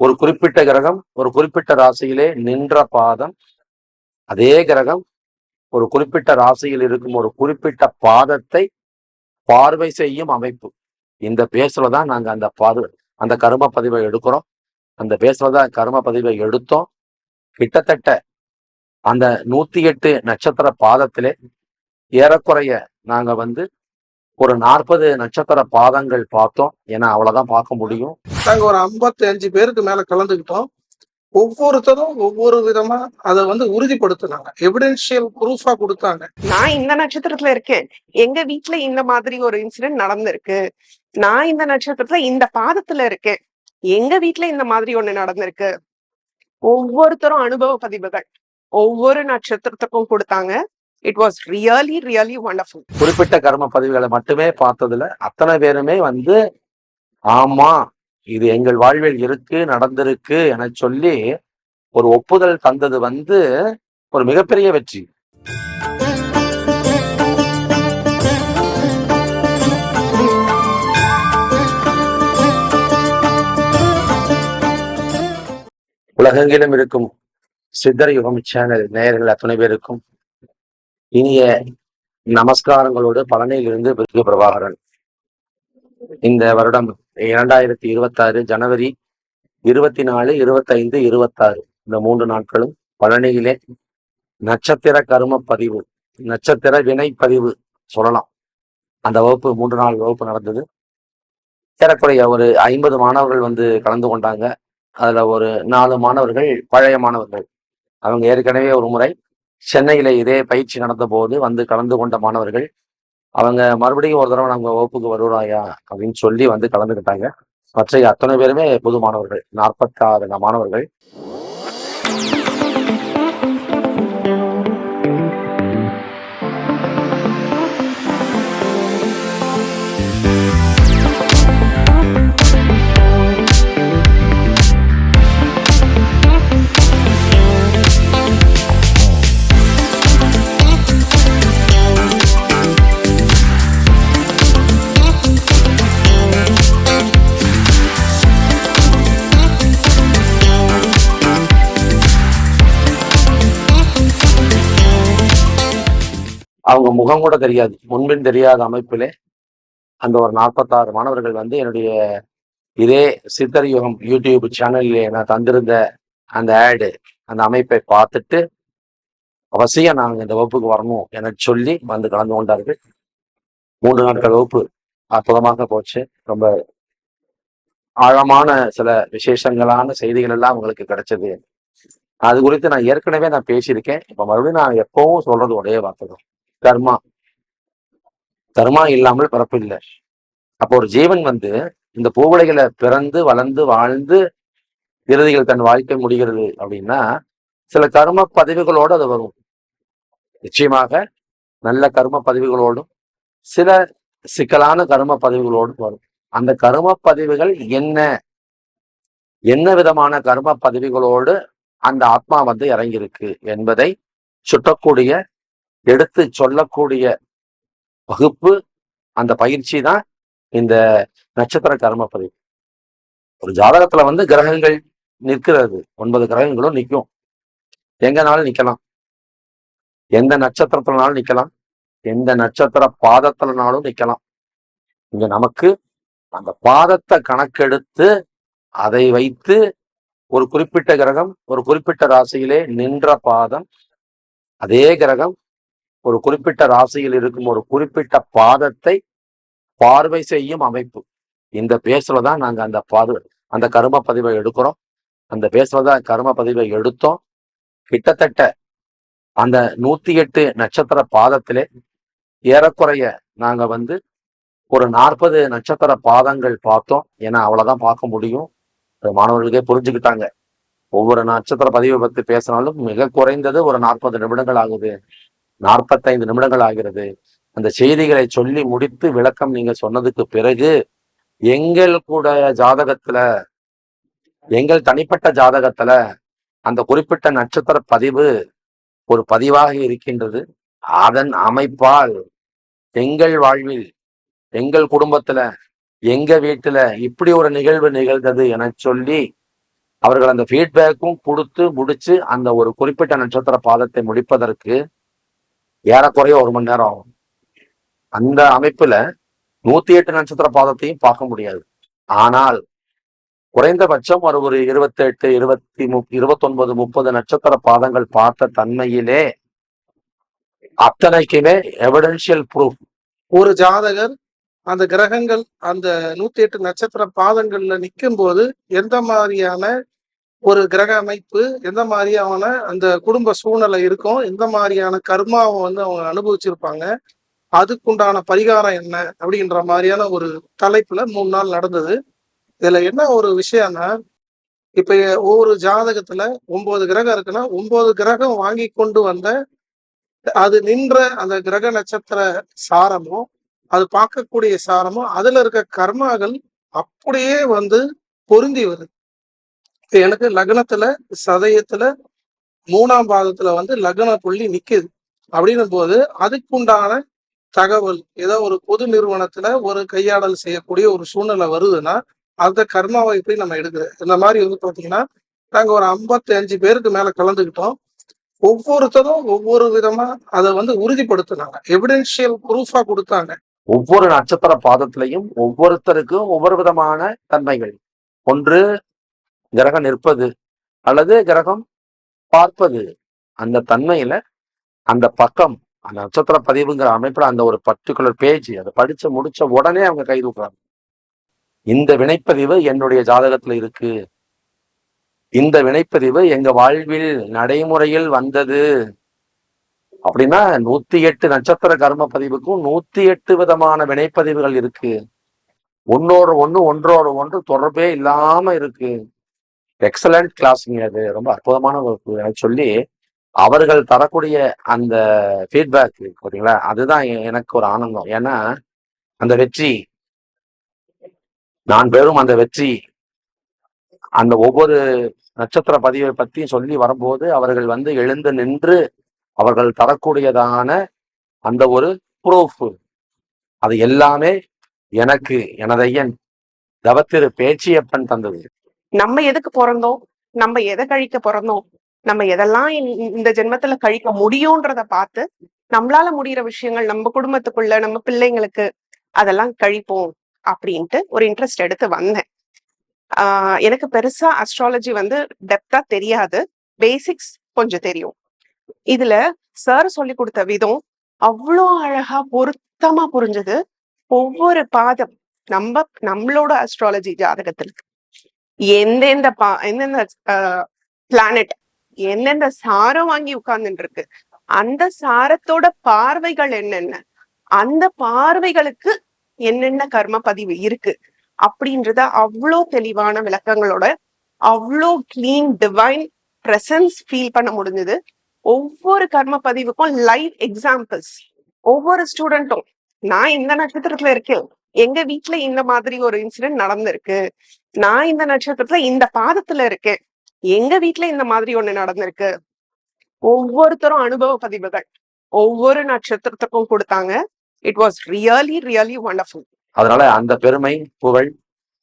ஒரு குறிப்பிட்ட கிரகம் ஒரு குறிப்பிட்ட ராசியிலே நின்ற பாதம் அதே கிரகம் ஒரு குறிப்பிட்ட ராசியில் இருக்கும் ஒரு குறிப்பிட்ட பாதத்தை பார்வை செய்யும் அமைப்பு. இந்த பேஸ்ல தான் நாங்க அந்த பாது அந்த கரும பதிவை எடுக்கிறோம். அந்த பேஸ்ல தான் கரும பதிவை எடுத்தோம். கிட்டத்தட்ட அந்த நூத்தி எட்டு நட்சத்திர பாதத்திலே ஏறக்குறைய நாங்க வந்து ஒரு நாற்பது நட்சத்திர பாதங்கள் பார்த்தோம். ஏன்னா அவ்வளவுதான் பார்க்க முடியும். நாங்க ஒரு 55 அஞ்சு பேருக்கு மேல கலந்துக்கிட்டோம். ஒவ்வொருத்தரும் ஒவ்வொரு விதமா அதை வந்து உறுதிப்படுத்தினாங்க. எவிடென்ஷியல் ப்ரூஃபா கொடுத்தாங்க. நான் இந்த நட்சத்திரத்துல இருக்கேன். எங்க வீட்ல இந்த மாதிரி ஒரு இன்சிடென்ட் நடந்திருக்கு. நான் இந்த நட்சத்திரத்துல இந்த பாதத்துல இருக்கேன். எங்க வீட்ல இந்த மாதிரி ஒண்ணு நடந்திருக்கு. ஒவ்வொருத்தரும் அனுபவ பதிவுகள். ஒவ்வொரு நட்சத்திரத்துக்கும் கொடுத்தாங்க. It was really really wonderful குறிப்பிட்ட கர்ம பதிவுகளை மட்டுமே பார்த்ததுல அத்தனை பேருமே வந்து ஆமா இது எங்கள் வாழ்வில் இருக்கு நடந்திருக்கு என சொல்லி ஒரு ஒப்புதல் தந்தது வந்து ஒரு மிகப்பெரிய வெற்றி. உலகெங்கிலும் இருக்கும் சித்தர் யுகம் சேனல் நேயர்கள் அத்தனை பேருக்கும் இனிய நமஸ்காரங்களோடு பழனியிலிருந்து பிரிவு பிரபாகரன். இந்த வருடம் இரண்டாயிரத்தி இருபத்தாறு ஜனவரி இருபத்தி நாலு இருபத்தைந்து இருபத்தாறு. இந்த மூன்று நாட்களும் பழனியிலே நட்சத்திர கரும பதிவு நட்சத்திர வினை பதிவு சொல்லலாம். அந்த வகுப்பு மூன்று நாள் வகுப்பு நடந்தது. ஏறக்குறைய ஒரு ஐம்பது மாணவர்கள் வந்து கலந்து கொண்டாங்க. அதுல ஒரு நாலு மாணவர்கள் பழைய மாணவர்கள். அவங்க ஏற்கனவே ஒரு முறை சென்னையில இதே பயிற்சி நடந்த போது வந்து கலந்து கொண்ட மாணவர்கள் அவங்க மறுபடியும் ஒரு தடவை நம்ம வகுப்புக்கு வருவாயா அப்படின்னு சொல்லி வந்து கலந்துக்கிட்டாங்க. மற்ற அத்தனை பேருமே புது மாணவர்கள் நாற்பத்தாறு மாணவர்கள். அவங்க முகம் கூட தெரியாது. முன்பின் தெரியாத அமைப்பிலே அந்த ஒரு நாற்பத்தாறு மாணவர்கள் வந்து என்னுடைய இதே சித்தர் யுகம் யூடியூப் சேனலில் நான் தந்திருந்த அந்த ஆடு அந்த அமைப்பை பார்த்துட்டு அவசியம் நாங்கள் இந்த வகுப்புக்கு வரணும் என சொல்லி வந்து கலந்து கொண்டார்கள். மூன்று நாட்கள் வகுப்பு அற்புதமாக போச்சு. ரொம்ப ஆழமான சில விசேஷங்களான செய்திகள் எல்லாம் உங்களுக்கு கிடைச்சது. அது குறித்து நான் ஏற்கனவே நான் பேசியிருக்கேன். இப்போ மறுபடியும் நான் எப்பவும் சொல்றது ஒரே வார்த்தை தான். கர்மா. கர்மா இல்லாமல் பிறப்பு இல்லை. அப்போ ஒரு ஜீவன் வந்து இந்த பூவுலைகளை பிறந்து வளர்ந்து வாழ்ந்து இறுதியில் தன் வாழ்க்கை முடிகிறது அப்படின்னா சில கர்ம பதிவுகளோடு அது வரும். நிச்சயமாக நல்ல கர்ம பதிவுகளோடும் சில சிக்கலான கர்ம பதிவுகளோடும் வரும். அந்த கர்ம பதிவுகள் என்ன? என்ன விதமான கர்ம பதிவுகளோடு அந்த ஆத்மா வந்து இறங்கியிருக்கு என்பதை சுட்டக்கூடிய எடுத்து சொல்லக்கூடிய வகுப்பு அந்த பயிற்சி தான் இந்த நட்சத்திர கர்ம பதிவு. ஒரு ஜாதகத்துல வந்து கிரகங்கள் நிற்கிறது. ஒன்பது கிரகங்களும் நிற்கும். எங்கனாலும் நிக்கலாம் எந்த நட்சத்திரத்துலனாலும் நிக்கலாம் எந்த நட்சத்திர பாதத்துலனாலும் நிக்கலாம் இங்க நமக்கு அந்த பாதத்தை கணக்கெடுத்து அதை வைத்து ஒரு குறிப்பிட்ட கிரகம் ஒரு குறிப்பிட்ட ராசியிலே நின்ற பாதம் அதே கிரகம் ஒரு குறிப்பிட்ட ராசியில் இருக்கும் ஒரு குறிப்பிட்ட பாதத்தை பார்வை செய்யும் அமைப்பு. இந்த பேஸ்ல தான் நாங்க அந்த பார்வை அந்த கரும பதிவை எடுக்கிறோம். அந்த பேஸ்ல தான் கரும பதிவை எடுத்தோம். கிட்டத்தட்ட அந்த நூத்தி எட்டு நட்சத்திர பாதத்திலே ஏறக்குறைய நாங்க வந்து ஒரு நாற்பது நட்சத்திர பாதங்கள் பார்த்தோம். ஏன்னா அவ்வளவுதான் பார்க்க முடியும். மாணவர்களுக்கே புரிஞ்சுக்கிட்டாங்க. ஒவ்வொரு நட்சத்திர பதிவை பத்தி பேசினாலும் மிக குறைந்தது ஒரு நாற்பது நிமிடங்கள் ஆகுது. நாற்பத்தைந்து நிமிடங்கள் ஆகிறது அந்த செய்திகளை சொல்லி முடித்து விளக்கம் நீங்க சொன்னதுக்கு பிறகு எங்கள் கூட ஜாதகத்துல எங்கள் தனிப்பட்ட ஜாதகத்துல அந்த குறிப்பிட்ட நட்சத்திர பதிவு ஒரு பதிவாக இருக்கின்றது. அதன் அமைப்பால் எங்கள் வாழ்வில் எங்கள் குடும்பத்துல எங்க வீட்டுல இப்படி ஒரு நிகழ்வு நிகழ்ந்தது என சொல்லி அவர்கள் அந்த ஃபீட்பேக்கும் கொடுத்து முடிச்சு அந்த ஒரு குறிப்பிட்ட நட்சத்திர பாதத்தை முடிப்பதற்கு ஏறக்குறைய ஒரு மணி நேரம் ஆகும். அந்த அமைப்புல நூத்தி எட்டு நட்சத்திர பாதத்தையும் பார்க்க முடியாது. ஆனால் குறைந்தபட்சம் ஒரு ஒரு இருபத்தெட்டு இருபத்தி மு இருபத்தொன்பது முப்பது நட்சத்திர பாதங்கள் பார்த்த தன்மையிலே அத்தனைக்குமே எவிடென்ஷியல் ப்ரூஃப் ஒரு ஜாதகர் அந்த கிரகங்கள் அந்த நூத்தி எட்டு நட்சத்திர பாதங்கள்ல நிற்கும் போது எந்த மாதிரியான ஒரு கிரக அமைப்பு எந்த மாதிரியான அந்த குடும்ப சூழ்நிலை இருக்கும் எந்த மாதிரியான கர்மாவை வந்து அவங்க அனுபவிச்சிருப்பாங்க அதுக்குண்டான பரிகாரம் என்ன அப்படின்ற மாதிரியான ஒரு தலைப்புல மூணு நாள் நடந்தது. இதுல என்ன ஒரு விஷயம்னா இப்ப ஒவ்வொரு ஜாதகத்துல ஒன்பது கிரகம் இருக்குன்னா ஒன்பது கிரகம் வாங்கி கொண்டு வந்த அது நின்ற அந்த கிரக நட்சத்திர சாரமோ அது பார்க்கக்கூடிய சாரமோ அதுல இருக்க கர்மாக்கள் அப்படியே வந்து பொருந்தி வருது. எனக்கு லக்னத்துல சதயத்துல மூணாம் பாதத்துல வந்து லக்ன புள்ளி நிக்குது. அப்படின்னும் போது அதுக்குண்டான தகவல் ஏதோ ஒரு பொது நிறுவனத்துல ஒரு கையாடல் செய்யக்கூடிய ஒரு சூழ்நிலை வருதுன்னா அந்த கர்மாவை எப்படி நம்ம எடுக்கிறது இந்த மாதிரி வந்து பாத்தீங்கன்னா நாங்க ஒரு ஐம்பத்தி அஞ்சு பேருக்கு மேல கலந்துக்கிட்டோம். ஒவ்வொருத்தரும் ஒவ்வொரு விதமா அதை வந்து உறுதிப்படுத்தினாங்க. எவிடென்ஷியல் ப்ரூஃபா கொடுத்தாங்க. ஒவ்வொரு நட்சத்திர பாதத்திலையும் ஒவ்வொருத்தருக்கும் ஒவ்வொரு விதமான தன்மைகள். ஒன்று கிரகம் நிற்பது அல்லது கிரகம் பார்ப்பது. அந்த தன்மையில அந்த பக்கம் அந்த நட்சத்திர பதிவுங்கிற அமைப்புல அந்த ஒரு பர்டிகுலர் பேஜ் அதை படிச்சு முடிச்ச உடனே அவங்க கை தூக்குறாங்க. இந்த வினைப்பதிவு என்னுடைய ஜாதகத்துல இருக்கு. இந்த வினைப்பதிவு எங்க வாழ்வில் நடைமுறையில் வந்தது. அப்படின்னா நூத்தி எட்டு நட்சத்திர கர்ம பதிவுக்கும் நூத்தி எட்டு விதமான வினைப்பதிவுகள் இருக்கு. ஒன்னோரு ஒண்ணு ஒன்றோரு ஒன்று தொடர்பே இல்லாம இருக்கு. எக்ஸலண்ட் கிளாஸுங்க அது ரொம்ப அற்புதமான ஒரு சொல்லி அவர்கள் தரக்கூடிய அந்த ஃபீட்பேக் பார்த்தீங்களா அதுதான் எனக்கு ஒரு ஆனந்தம். ஏன்னா அந்த வெற்றி நான் பெறும் அந்த வெற்றி அந்த ஒவ்வொரு நட்சத்திர பதிவை பத்தி சொல்லி வரும்போது அவர்கள் வந்து எழுந்து நின்று அவர்கள் தரக்கூடியதான அந்த ஒரு ப்ரூஃப் அது எல்லாமே எனக்கு எனதையன் தவத்திரு பேச்சியப்பன் தந்தது. நம்ம எதுக்கு பிறந்தோம்? நம்ம எதை கழிக்க பிறந்தோம்? நம்ம எதெல்லாம் இந்த- ஜென்மத்துல கழிக்க முடியும்ன்றத பார்த்து நம்மளால முடியிற விஷயங்கள் நம்ம குடும்பத்துக்குள்ள நம்ம பிள்ளைங்களுக்கு அதெல்லாம் கழிப்போம் அப்படின்ட்டு ஒரு இன்ட்ரெஸ்ட் எடுத்து வந்தேன். ஆஹ் எனக்கு பெருசா அஸ்ட்ராலஜி வந்து டெப்தா தெரியாது. பேசிக்ஸ் கொஞ்சம் தெரியும். இதுல சார் சொல்லி கொடுத்த விதம் அவ்வளோ அழகா பொருத்தமா புரிஞ்சது. ஒவ்வொரு பாதம் நம்ம நம்மளோட அஸ்ட்ராலஜி ஜாதகத்துல. எந்தெந்த பா எந்தெந்த பிளானட் எந்தெந்த சாரம் வாங்கி உட்கார்ந்துட்டு இருக்கு அந்த சாரத்தோட பார்வைகள் என்னென்ன? அந்த பார்வைகளுக்கு என்னென்ன கர்ம பதிவு இருக்கு? அப்படின்றத அவ்வளோ தெளிவான விளக்கங்களோட அவ்வளோ கிளீன் டிவைன் பிரசன்ஸ் ஃபீல் பண்ண முடிஞ்சது. ஒவ்வொரு கர்ம பதிவுக்கும் லைவ் எக்ஸாம்பிள்ஸ் ஒவ்வொரு ஸ்டூடெண்ட்டும் நான் இந்த நட்சத்திரத்துல இருக்கேன். எங்க வீட்டுல இந்த மாதிரி ஒரு இன்சிடென்ட் நடந்திருக்கு. நான் இந்த நட்சத்திரத்துல இந்த பாதத்துல இருக்கேன். எங்க வீட்ல இந்த மாதிரி ஒண்ணு நடந்திருக்கு. ஒவ்வொருத்தரும் அனுபவ பதிவுகள். ஒவ்வொரு நட்சத்திரத்துக்கும் கொடுத்தாங்க. It was really really wonderful அதனால அந்த பெருமை புகழ்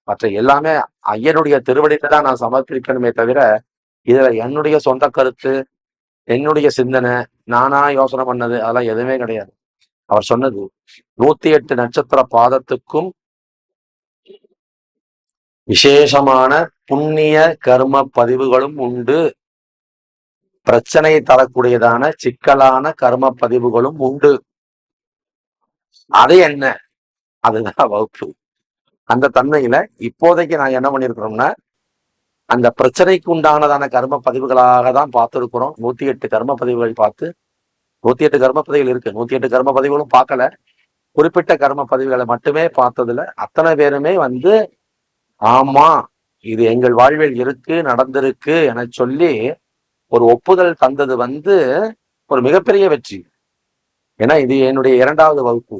மற்ற எல்லாமே ஐயனுடைய திருவடியில தான் நான் சமர்ப்பிக்கணுமே தவிர இதுல என்னுடைய சொந்த கருத்து என்னுடைய சிந்தனை நானா யோசனை பண்ணது அதெல்லாம் எதுவுமே கிடையாது. அவர் சொன்னது நூத்தி எட்டு நட்சத்திர பாதத்துக்கும் விசேஷமான புண்ணிய கர்ம பதிவுகளும் உண்டு. பிரச்சனை தரக்கூடியதான சிக்கலான கர்ம பதிவுகளும் உண்டு. அது என்ன? அதுதான் வகுப்பு. அந்த தன்மையில இப்போதைக்கு நான் என்ன பண்ணிருக்கிறோம்னா அந்த பிரச்சனைக்கு உண்டானதான கர்ம பதிவுகளாக தான் பார்த்துருக்கிறோம். நூத்தி எட்டு கர்ம பதிவுகள் பார்த்து நூத்தி எட்டு கர்ம பதிவுகள் இருக்கு. நூத்தி எட்டு கர்ம பதிவுகளும் பார்க்கல. குறிப்பிட்ட கர்ம பதிவுகளை மட்டுமே பார்த்ததுல அத்தனை பேருமே வந்து ஆமா இது எங்கள் வாழ்வில் இருக்கு நடந்திருக்கு என சொல்லி ஒரு ஒப்புதல் தந்தது வந்து ஒரு மிகப்பெரிய வெற்றி. ஏன்னா இது என்னுடைய இரண்டாவது வகுப்பு.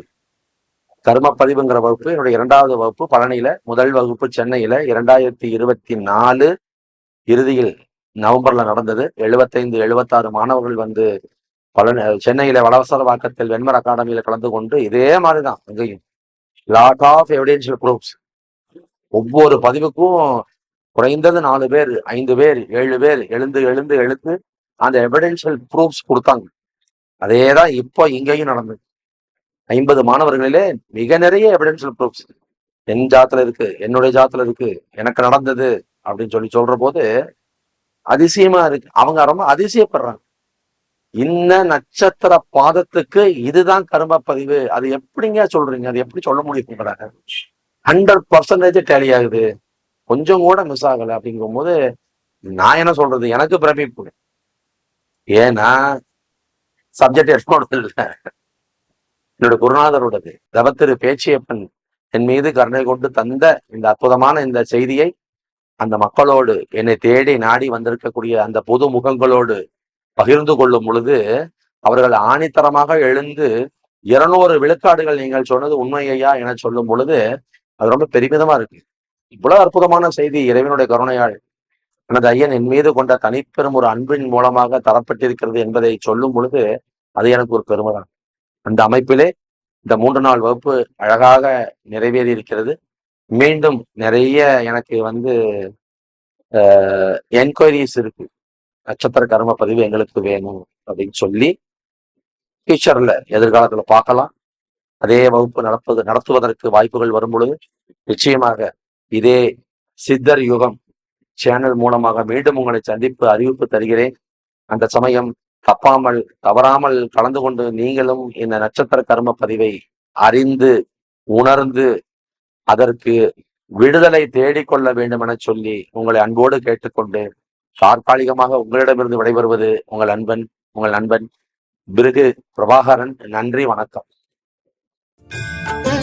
கர்ம பதிவுங்கிற வகுப்பு என்னுடைய இரண்டாவது வகுப்பு. பழனியில முதல் வகுப்பு சென்னையில இரண்டாயிரத்தி இருபத்தி நாலு இறுதியில் நவம்பர்ல நடந்தது. எழுபத்தைந்து எழுபத்தாறு மாணவர்கள் வந்து பழனி சென்னையில வளவசரவாக்கத்தில் வெண்மர் அகாடமியில கலந்து கொண்டு இதே மாதிரிதான் அங்கேயும் லாட் ஆஃப் எவிடென்ஷியல் குரூப்ஸ் ஒவ்வொரு பதிவுக்கும் குறைந்தது நாலு பேர் ஐந்து பேர் ஏழு பேர் எழுந்து எழுந்து எழுந்து அந்த எவிடென்ஷியல் ப்ரூஃப்ஸ் கொடுத்தாங்க. அதே தான் இப்போ இங்கேயும் நடந்தது. ஐம்பது மாணவர்களிலே மிக நிறைய எவிடென்ஷியல் ப்ரூஃப்ஸ் என் ஜாத்துல இருக்கு என்னுடைய ஜாத்துல இருக்கு எனக்கு நடந்தது அப்படின்னு சொல்லி சொல்ற போது அதிசயமா இருக்கு. அவங்க ரொம்ப அதிசயப்படுறாங்க. இன்ன நட்சத்திர பாதத்துக்கு இதுதான் கரும பதிவு. அது எப்படிங்க சொல்றீங்க? அது எப்படி சொல்ல முடியும் ஹண்ட்ரட் பர்சன்டேஜ் டேலி ஆகுது. கொஞ்சம் கூட மிஸ் ஆகலை அப்படிங்கும் போது நான் என்ன சொல்றது? எனக்கு பிரமிப்பு. ஏன்னா சப்ஜெக்ட் என்னோடது இல்லை என்னோட குருநாதரோடது தவத்திரு பேச்சியப்பன் என் மீது கருணை கொண்டு தந்த இந்த அற்புதமான இந்த செய்தியை அந்த மக்களோடு என்னை தேடி நாடி வந்திருக்கக்கூடிய அந்த பொது முகங்களோடு பகிர்ந்து கொள்ளும் பொழுது அவர்கள் ஆணித்தரமாக எழுந்து இருநூறு விழுக்காடுகள் நீங்கள் சொன்னது உண்மையா என சொல்லும் பொழுது அது ரொம்ப பெருமிதமா இருக்கு. இவ்வளவு அற்புதமான செய்தி இறைவனுடைய கருணையால் எனது ஐயன் என் மீது கொண்ட தனிப்பெரும் ஒரு அன்பின் மூலமாக தரப்பட்டிருக்கிறது என்பதை சொல்லும் பொழுது அது எனக்கு ஒரு பெருமை தான் அந்த அமைப்பிலே இந்த மூன்று நாள் வகுப்பு அழகாக நிறைவேறி இருக்கிறது. மீண்டும் நிறைய எனக்கு வந்து என்கொயரிஸ் இருக்கு. நட்சத்திர கர்ம பதிவு எங்களுக்கு வேணும் அப்படின்னு சொல்லி ஃபியூச்சர்ல எதிர்காலத்துல பார்க்கலாம். அதே வகுப்பு நடப்பது நடத்துவதற்கு வாய்ப்புகள் வரும் பொழுது நிச்சயமாக இதே சித்தர் யுகம் சேனல் மூலமாக மீண்டும் உங்களை சந்திப்பு அறிவிப்பு தருகிறேன். அந்த சமயம் தப்பாமல் தவறாமல் கலந்து கொண்டு நீங்களும் இந்த நட்சத்திர கர்ம பதிவை அறிந்து உணர்ந்து அதற்கு விடுதலை தேடிக்கொள்ள வேண்டும் என சொல்லி உங்களை அன்போடு கேட்டுக்கொண்டு தற்காலிகமாக உங்களிடமிருந்து விடைபெறுவது உங்கள் அன்பன் உங்கள் நண்பன் பிருகு பிரபாகரன். நன்றி வணக்கம். Thank you.